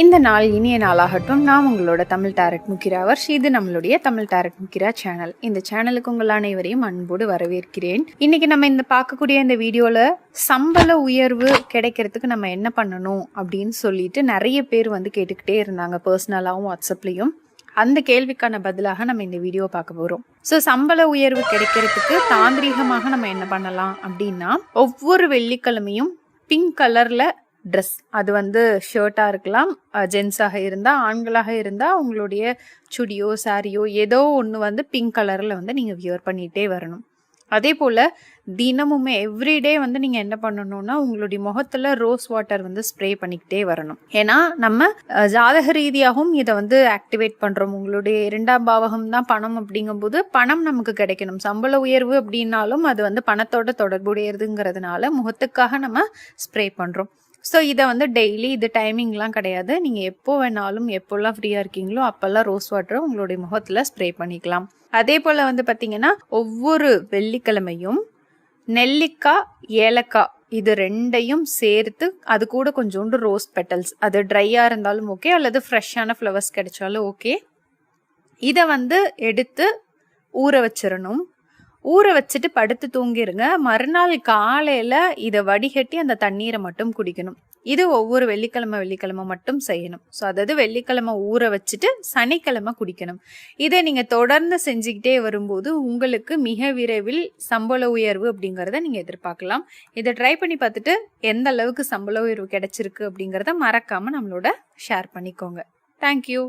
இந்த நாள் இனிய நாளாகட்டும். நான் உங்களோட தமிழ் டேரட் முக்கிராவர் இது நம்மளுடைய தமிழ் டேரட் முக்கிரா சேனல். இந்த சேனலுக்கு உங்கள் அனைவரையும் அன்போடு வரவேற்கிறேன். இன்னைக்கு நம்ம இந்த பார்க்கக்கூடிய இந்த வீடியோல சம்பள உயர்வு கிடைக்கிறதுக்கு நம்ம என்ன பண்ணணும் அப்படின்னு சொல்லிட்டு நிறைய பேர் வந்து கேட்டுக்கிட்டே இருந்தாங்க பர்சனலாகவும் வாட்ஸ்அப்லேயும் அந்த கேள்விக்கான பதிலாக நம்ம இந்த வீடியோ பார்க்க போகிறோம் ஸோ சம்பள உயர்வு கிடைக்கிறதுக்கு தாந்திரீகமாக நம்ம என்ன பண்ணலாம் அப்படின்னா ஒவ்வொரு வெள்ளிக்கிழமையும் பிங்க் கலரில் ட்ரெஸ் அது வந்து ஷர்ட்டாக இருக்கலாம் ஜென்ஸாக இருந்தால் ஆண்களாக இருந்தால் உங்களுடைய சுடியோ சாரியோ ஏதோ ஒன்று வந்து பிங்க் கலரில் வந்து நீங்கள் வியர் பண்ணிகிட்டே வரணும். அதே போல் தினமுமே எவ்ரிடே வந்து நீங்கள் என்ன பண்ணணும்னா உங்களுடைய முகத்தில் ரோஸ் வாட்டர் வந்து ஸ்ப்ரே பண்ணிக்கிட்டே வரணும். ஏன்னா நம்ம ஜாதக ரீதியாகவும் இதை வந்து ஆக்டிவேட் பண்ணுறோம் உங்களுடைய இரண்டாம் பாவகம் தான் பணம் அப்படிங்கும்போது பணம் நமக்கு கிடைக்கணும். சம்பள உயர்வு அப்படின்னாலும் அது வந்து பணத்தோட தொடர்புடையதுங்கிறதுனால முகத்துக்காக நம்ம ஸ்ப்ரே பண்ணுறோம் ஸோ இதை வந்து டெய்லி இது டைமிங்லாம் கிடையாது. நீங்கள் எப்போ வேணாலும் எப்போல்லாம் ஃப்ரீயாக இருக்கீங்களோ அப்போல்லாம் ரோஸ் வாட்டரை உங்களுடைய முகத்தில் ஸ்ப்ரே பண்ணிக்கலாம். அதே போல் வந்து பார்த்தீங்கன்னா ஒவ்வொரு வெள்ளிக்கிழமையும் நெல்லிக்காய் ஏலக்காய் இது ரெண்டையும் சேர்த்து அது கூட கொஞ்சோண்டு ரோஸ் பெட்டல்ஸ் அது ட்ரையாக இருந்தாலும் ஓகே அல்லது ஃப்ரெஷ்ஷான ஃப்ளவர்ஸ் கிடைச்சாலும் ஓகே இதை வந்து எடுத்து ஊற வச்சிடணும். ஊற வச்சுட்டு படுத்து தூங்கிருங்க. மறுநாள் காலையில் இதை வடிகட்டி அந்த தண்ணீரை மட்டும் குடிக்கணும். இது ஒவ்வொரு வெள்ளிக்கிழமை வெள்ளிக்கிழமை மட்டும் செய்யணும். ஸோ அதாவது வெள்ளிக்கிழமை ஊற வச்சுட்டு சனிக்கிழமை குடிக்கணும். இதை நீங்கள் தொடர்ந்து செஞ்சுக்கிட்டே வரும்போது உங்களுக்கு மிக விரைவில் சம்பள உயர்வு அப்படிங்கிறத நீங்கள் எதிர்பார்க்கலாம். இதை ட்ரை பண்ணி பார்த்துட்டு எந்த அளவுக்கு சம்பள உயர்வு கிடைச்சிருக்கு அப்படிங்கிறத மறக்காமல் நம்மளோட ஷேர் பண்ணிக்கோங்க. தேங்க்யூ